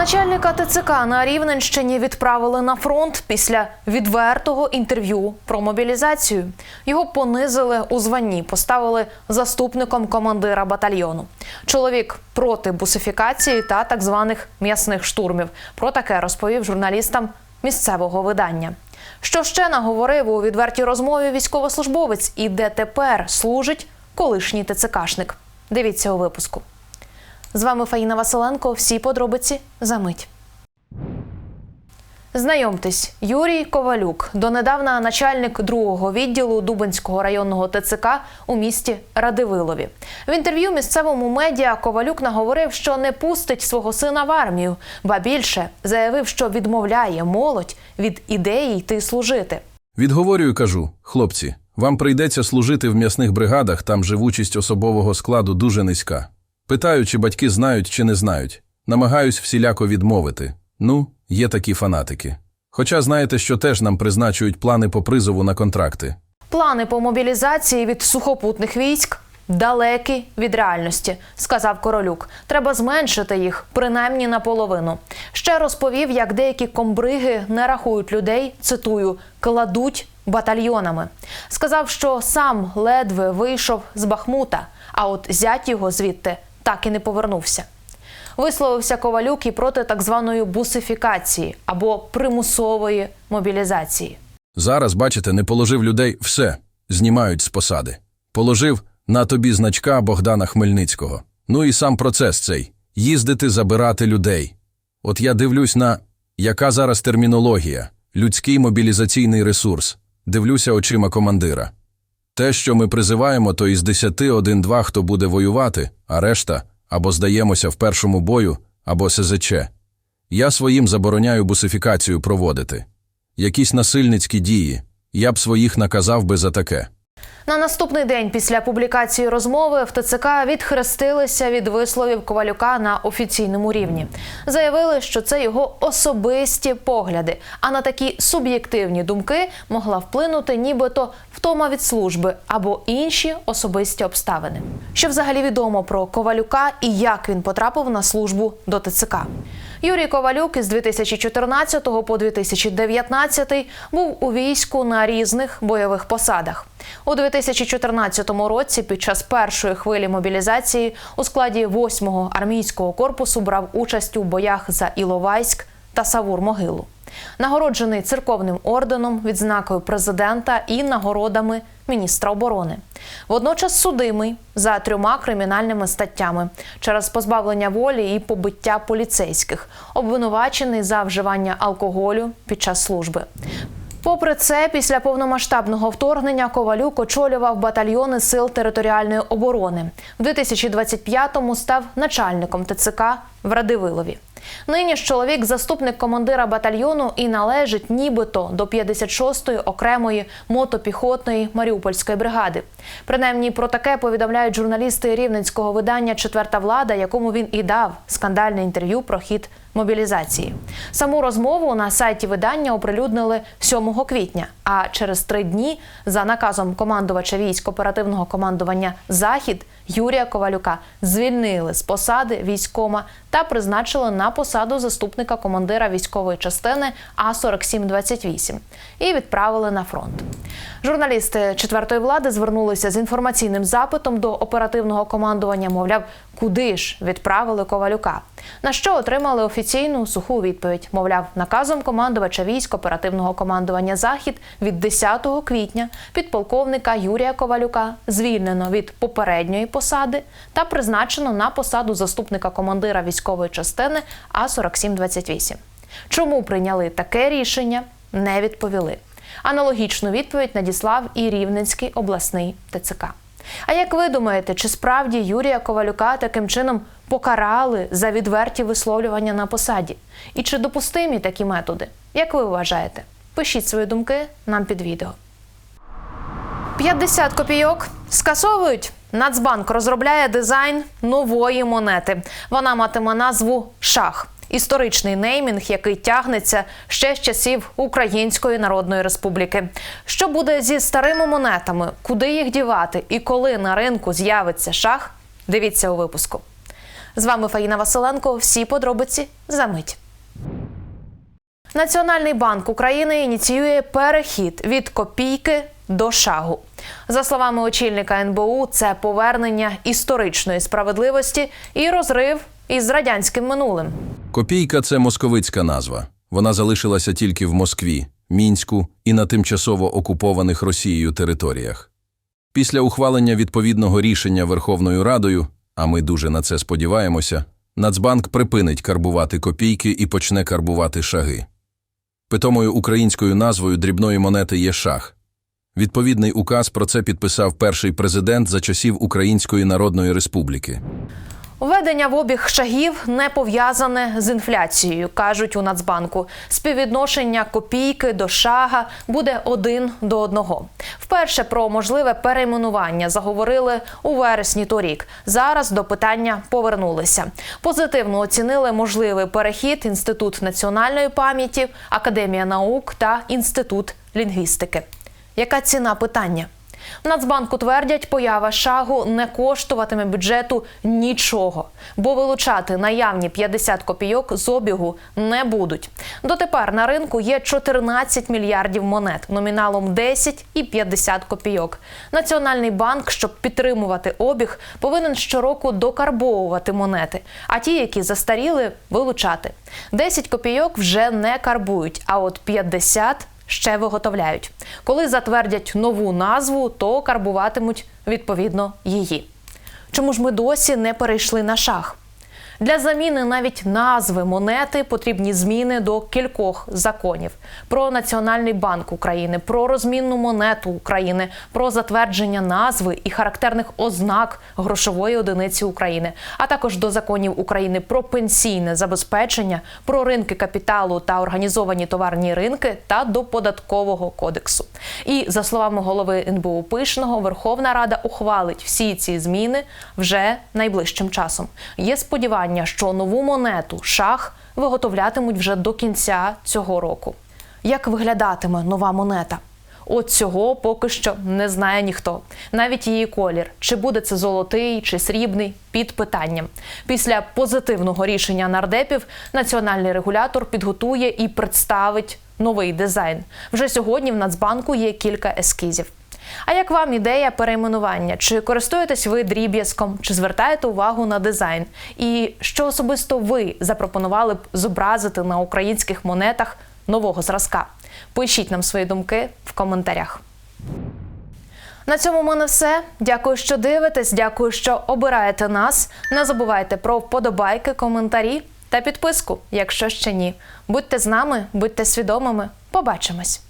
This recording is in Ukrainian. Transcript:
Начальника ТЦК на Рівненщині відправили на фронт після відвертого інтерв'ю про мобілізацію. Його понизили у званні, поставили заступником командира батальйону. Чоловік проти бусифікації та так званих м'ясних штурмів. Про таке розповів журналістам місцевого видання. Що ще наговорив у відвертій розмові військовослужбовець і де тепер служить колишній ТЦКшник. Дивіться у випуску. З вами Фаїна Василенко. Всі подробиці за мить. Знайомтесь, Юрій Ковалюк, донедавна начальник другого відділу Дубинського районного ТЦК у місті Радивилові. В інтерв'ю місцевому медіа Ковалюк наговорив, що не пустить свого сина в армію, ба більше заявив, що відмовляє молодь від ідеї йти служити. Відговорюю, кажу, хлопці, вам прийдеться служити в м'ясних бригадах, там живучість особового складу дуже низька. Питаю, чи батьки знають чи не знають. Намагаюсь всіляко відмовити. Ну, є такі фанатики. Хоча знаєте, що теж нам призначують плани по призову на контракти. Плани по мобілізації від сухопутних військ далекі від реальності, сказав Королюк. Треба зменшити їх принаймні наполовину. Ще розповів, як деякі комбриги не рахують людей. Цитую, кладуть батальйонами. Сказав, що сам ледве вийшов з Бахмута, а от зять його звідти так і не повернувся. Висловився Ковалюк і проти так званої бусифікації або примусової мобілізації. Зараз, бачите, не положив людей все, знімають з посади. Положив на тобі значка Богдана Хмельницького. Ну і сам процес цей їздити, забирати людей. От я дивлюсь на яка зараз термінологія, людський мобілізаційний ресурс. Дивлюся очима командира. Те, що ми призиваємо, то із десяти один-два, хто буде воювати, а решта або здаємося в першому бою, або СЗЧ. Я своїм забороняю бусифікацію проводити. Якісь насильницькі дії. Я б своїх наказав би за таке. На наступний день після публікації розмови в ТЦК відхрестилися від висловів Ковалюка на офіційному рівні. Заявили, що це його особисті погляди, а на такі суб'єктивні думки могла вплинути нібито втома від служби або інші особисті обставини. Що взагалі відомо про Ковалюка і як він потрапив на службу до ТЦК? Юрій Ковалюк із 2014 по 2019 був у війську на різних бойових посадах. У 2014 році під час першої хвилі мобілізації у складі 8-го армійського корпусу брав участь у боях за Іловайськ та Савур-Могилу. Нагороджений церковним орденом, відзнакою президента і нагородами міністра оборони. Водночас судимий за трьома кримінальними статтями через позбавлення волі і побиття поліцейських, обвинувачений за вживання алкоголю під час служби. Попри це, після повномасштабного вторгнення Ковалюк очолював батальйони сил територіальної оборони. В 2025-му став начальником ТЦК в Радивилові. Нині ж чоловік заступник командира батальйону і належить нібито до 56-ї окремої мотопіхотної Маріупольської бригади. Принаймні про таке повідомляють журналісти рівненського видання Четверта влада, якому він і дав скандальне інтерв'ю про хід мобілізації. Саму розмову на сайті видання оприлюднили 7 квітня. А через три дні за наказом командувача військ оперативного командування Захід Юрія Ковалюка звільнили з посади військома та призначили на посаду заступника командира військової частини А 4728 і відправили на фронт. Журналісти четвертої влади звернулися з інформаційним запитом до оперативного командування. Мовляв, куди ж відправили Ковалюка. На що отримали офіційну суху відповідь? Мовляв, наказом командувача військ оперативного командування Захід від 10 квітня підполковника Юрія Ковалюка звільнено від попередньої посади та призначено на посаду заступника командира військової частини А 4728 Чому прийняли таке рішення? Не відповіли. Аналогічну відповідь надіслав і Рівненський обласний ТЦК. А як ви думаєте, чи справді Юрія Ковалюка таким чином покарали за відверті висловлювання на посаді? І чи допустимі такі методи? Як ви вважаєте? Пишіть свої думки нам під відео. 50 копійок скасовують. Нацбанк розробляє дизайн нової монети. Вона матиме назву Шах. Історичний неймінг, який тягнеться ще з часів Української Народної Республіки. Що буде зі старими монетами? Куди їх дівати і коли на ринку з'явиться шах? Дивіться у випуску. З вами Фаїна Василенко. Всі подробиці за мить. Національний банк України ініціює перехід від копійки до шагу. За словами очільника НБУ, це повернення історичної справедливості і розрив із радянським минулим. Копійка це московицька назва. Вона залишилася тільки в Москві, Мінську і на тимчасово окупованих Росією територіях. Після ухвалення відповідного рішення Верховною Радою, а ми дуже на це сподіваємося, Нацбанк припинить карбувати копійки і почне карбувати шаги. Питомою українською назвою дрібної монети є шах. Відповідний указ про це підписав перший президент за часів Української Народної Республіки. Введення в обіг шагів не пов'язане з інфляцією, кажуть у Нацбанку. Співвідношення копійки до шага буде один до одного. Вперше про можливе перейменування заговорили у вересні торік. Зараз до питання повернулися. Позитивно оцінили можливий перехід Інститут національної пам'яті, Академія наук та Інститут лінгвістики. Яка ціна питання? В Нацбанку твердять, поява шагу не коштуватиме бюджету нічого, бо вилучати наявні 50 копійок з обігу не будуть. Дотепер на ринку є 14 мільярдів монет номіналом 10 і 50 копійок. Національний банк, щоб підтримувати обіг, повинен щороку докарбовувати монети, а ті, які застаріли, вилучати. 10 копійок вже не карбують, а от 50 ще виготовляють. Коли затвердять нову назву, то карбуватимуть відповідно її. Чому ж ми досі не перейшли на шах? Для заміни навіть назви монети потрібні зміни до кількох законів: про Національний банк України, про розмінну монету України, про затвердження назви і характерних ознак грошової одиниці України, а також до законів України про пенсійне забезпечення, про ринки капіталу та організовані товарні ринки та до податкового кодексу. І за словами голови НБУ Пишного, Верховна Рада ухвалить всі ці зміни вже найближчим часом. Є сподівання, що нову монету шах виготовлятимуть вже до кінця цього року. Як виглядатиме нова монета? От цього поки що не знає ніхто. Навіть її колір, чи буде це золотий чи срібний, під питанням. Після позитивного рішення нардепів національний регулятор підготує і представить новий дизайн. Вже сьогодні в Нацбанку є кілька ескізів. А як вам ідея перейменування? Чи користуєтесь ви дріб'язком, чи звертаєте увагу на дизайн? І що особисто ви запропонували б зобразити на українських монетах нового зразка? Пишіть нам свої думки в коментарях. На цьому в мене все. Дякую, що дивитесь. Дякую, що обираєте нас. Не забувайте про вподобайки, коментарі та підписку, якщо ще ні. Будьте з нами, будьте свідомими. Побачимось.